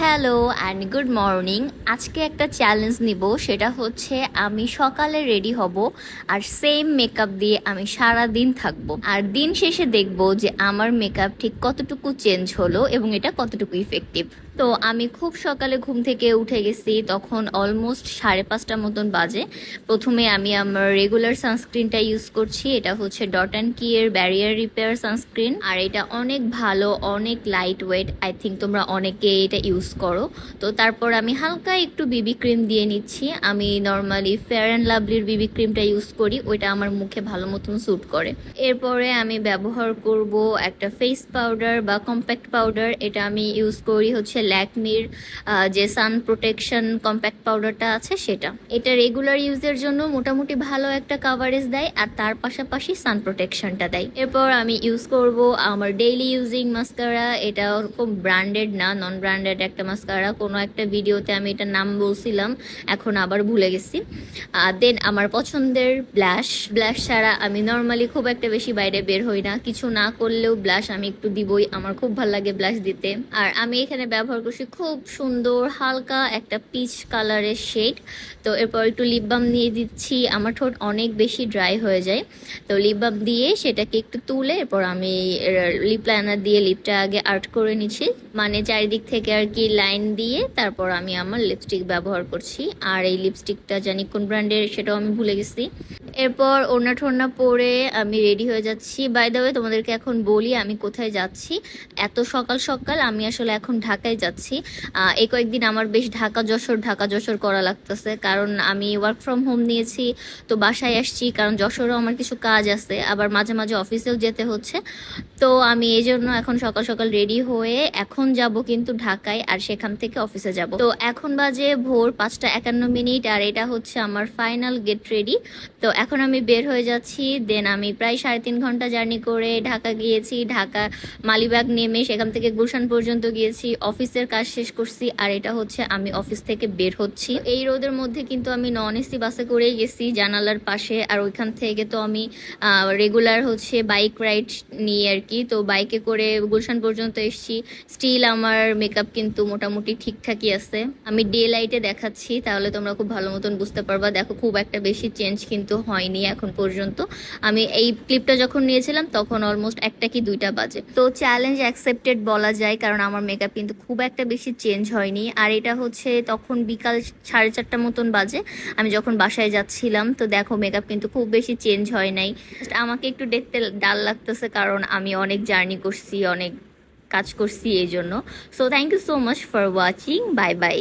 Hello and good morning আজকে একটা challenge নিব, সেটা হচ্ছে আমি সকালে রেডি হব আর সেম মেকআপ দিয়ে আমি সারা দিন থাকব। আর দিন শেষে দেখব যে আমার মেকআপ ঠিক কতটুকু চেঞ্জ হলো এবং এটা কতটুকু ইফেক্টিভ তো আমি খুব সকালে ঘুম থেকে উঠে গেছি, তখন অলমোস্ট সাড়ে পাঁচটা মতন বাজে। প্রথমে আমি আমার রেগুলার সানস্ক্রিনটা ইউজ করছি, এটা হচ্ছে ডট অ্যান্ড কি এর ব্যারিয়ার রিপেয়ার সানস্ক্রিন আর এটা অনেক ভালো, অনেক লাইট ওয়েট আই থিঙ্ক তোমরা অনেকে এটা ইউজ করো। তো তারপর আমি হালকা একটু বিবি ক্রিম দিয়ে নিচ্ছি, আমি নর্মালি ফেয়ার অ্যান্ড লাভলির বিবি ক্রিমটা ইউজ করি, ওইটা আমার মুখে ভালো মতন স্যুট করে। এরপরে আমি ব্যবহার করব একটা ফেস পাউডার বা কম্প্যাক্ট পাউডার এটা আমি ইউজ করি হচ্ছে ল্যাকমির যে সান প্রোটেকশন কম্প্যাক্ট পাউডারটা আছে সেটা। এটা রেগুলার ইউজের জন্য মোটামুটি ভালো একটা কাভারেজ দেয় আর তার পাশাপাশি সান প্রোটেকশনটা দেয়। এরপর আমি ইউজ করব আমার ডেইলি ইউজিং মাস্কারা এটা ওরকম ব্র্যান্ডেড না নন ব্র্যান্ডেড একটা মাস্কারা কোনো একটা ভিডিওতে আমি এটার নাম বলছিলাম, এখন আবার ভুলে গেছি। দেন আমার পছন্দের ব্লাশ ব্লাশ ছাড়া আমি নর্মালি খুব একটা বেশি বাইরে বের হই না। কিছু না করলেও ব্লাশ আমি একটু দিবই। আমার খুব ভালো লাগে ব্লাশ দিতে। আর আমি এখানে ব্যবহার করছি খুব সুন্দর, হালকা একটা পিচ কালারের শেড তো এরপর একটু লিপ বাম নিয়ে দিচ্ছি, আমার ঠোঁট অনেক বেশি ড্রাই হয়ে যায়। তো লিপ বাম দিয়ে সেটাকে একটু তুলে এরপর আমি লিপ লাইনার দিয়ে লিপটা আগে আর্ট করে নিচ্ছি। মানে চারিদিক থেকে আর কি লাইন দিয়ে তারপর আমি আমার লিপস্টিক ব্যবহার করছি। আর এই লিপস্টিকটা জানি কোন ব্র্যান্ডের সেটাও আমি ভুলে গেছি। এরপর ওড়না ঠোড়না পরে আমি রেডি হয়ে যাচ্ছি। বাই দ্য ওয়ে তোমাদেরকে এখন বলি আমি কোথায় যাচ্ছি। এত সকাল সকাল আমি আসলে এখন ঢাকায় যাচ্ছি। এই কয়েকদিন আমার বেশ ঢাকা যশোর ঢাকা যশোর করা লাগতেছে। কারণ আমি ওয়ার্ক ফ্রম হোম নিয়েছি, তো বাসায় আসছি। কারণ যশোরও আমার কিছু কাজ আছে, আবার মাঝে মাঝে অফিসেও যেতে হচ্ছে। তো আমি এই জন্য এখন সকাল সকাল রেডি হয়ে এখন যাব কিন্তু ঢাকায়, আর সেখান থেকে অফিসে যাব। তো এখন বাজে ভোর পাঁচটা একান্ন মিনিট, আর এটা হচ্ছে আমার ফাইনাল গেট রেডি তো এখন আমি বের হয়ে যাচ্ছি। দেন আমি প্রায় সাড়ে তিন ঘণ্টা জার্নি করে ঢাকা গিয়েছি। ঢাকা মালিবাগ নেমে সেখান থেকে গুলশান পর্যন্ত গিয়েছি। অফিসের কাজ শেষ করছি আর এটা হচ্ছে আমি অফিস থেকে বের হচ্ছি। এই রোদের মধ্যে কিন্তু আমি নন এসি বাসে করেই গেছি, জানালার পাশে। আর ওইখান থেকে তো আমি রেগুলার হচ্ছে বাইক রাইড নিয়ে আর কি তো বাইকে করে গুলশান পর্যন্ত এসেছি। স্টিল আমার মেকআপ কিন্তু মোটামুটি ঠিকঠাকই আছে। আমি ডে লাইটে দেখাচ্ছি, তাহলে তোমরা খুব ভালো মতন বুঝতে পারবা। দেখো খুব একটা বেশি চেঞ্জ কিন্তু হয়নি এখন পর্যন্ত। আমি এই ক্লিপটা যখন নিয়েছিলাম, তখন অলমোস্ট একটা কি দুইটা বাজে। তো চ্যালেঞ্জ অ্যাকসেপ্টেড বলা যায়, কারণ আমার মেকআপ কিন্তু খুব একটা বেশি চেঞ্জ হয়নি। আর এটা হচ্ছে তখন বিকাল সাড়ে চারটা মতন বাজে। আমি যখন বাসায় যাচ্ছিলাম, তো দেখো মেকআপ কিন্তু খুব বেশি চেঞ্জ হয় নাই। আমাকে একটু দেখতে ডাল লাগতেছে, কারণ আমি অনেক জার্নি করছি, অনেক কাজ করছি এই জন্য so thank you so much for watching bye bye